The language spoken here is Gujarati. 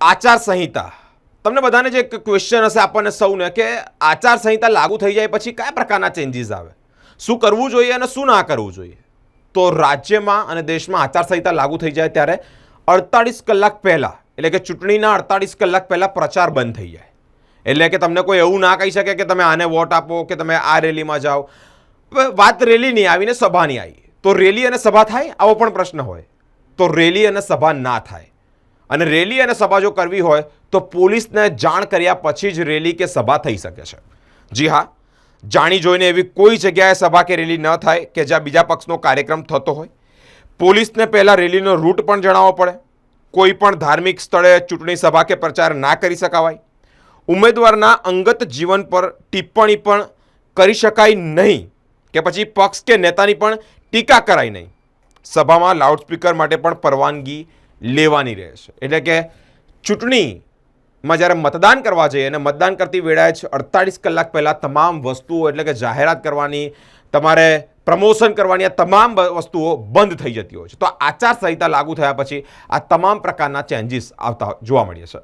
આચારસંહિતા. તમને બધાને જે ક્વેશ્ચન હશે આપણને સૌને કે આચારસંહિતા લાગુ થઈ જાય પછી કયા પ્રકારના ચેન્જીસ આવે? શું કરવું જોઈએ અને શું ના કરવું જોઈએ? તો રાજ્યમાં અને દેશમાં આચારસંહિતા લાગુ થઈ જાય ત્યારે અડતાળીસ કલાક પહેલાં, એટલે કે ચૂંટણીના અડતાળીસ કલાક પહેલાં પ્રચાર બંધ થઈ જાય. એટલે કે તમને કોઈ એવું ના કહી શકે કે તમે આને વોટ આપો કે તમે આ રેલીમાં જાઓ. વાત રેલીની આવીને સભાની આવી. તો રેલી અને સભા થાય? આવો પણ પ્રશ્ન હોય. તો રેલી અને સભા ના થાય. અને રેલી અને સભા જો કરવી હોય, તો પોલીસને જાણ કર્યા પછી જ રેલી કે સભા થઈ શકે છે. જી હા, જાણી જોઈને એવી કોઈ જગ્યાએ સભા કે રેલી ન થાય કે જ્યાં બીજા પક્ષનો કાર્યક્રમ થતો હોય. પોલીસને પહેલાં રેલીનો રૂટ પણ જણાવવો પડે. કોઈ પણ ધાર્મિક સ્થળે ચૂંટણી સભા કે પ્રચાર ના કરી શકાવાય. ઉમેદવારના અંગત જીવન પર ટિપ્પણી પણ કરી શકાય નહીં કે પછી પક્ષ કે નેતાની પણ ટીકા કરાય નહીં. સભામાં લાઉડસ્પીકર માટે પણ પરવાનગી લેવાની રહેશે એટલે કે ચૂંટણીમાં જ્યારે મતદાન કરવા જઈએ અને મતદાન કરતી વેળાએ જ અડતાળીસ કલાક પહેલાં તમામ વસ્તુઓ, એટલે કે જાહેરાત કરવાની, તમારે પ્રમોશન કરવાની આ તમામ વસ્તુઓ બંધ થઈ જતી હોય છે. તો આચારસંહિતા લાગુ થયા પછી આ તમામ પ્રકારના ચેન્જીસ આવતા જોવા મળીએ છે.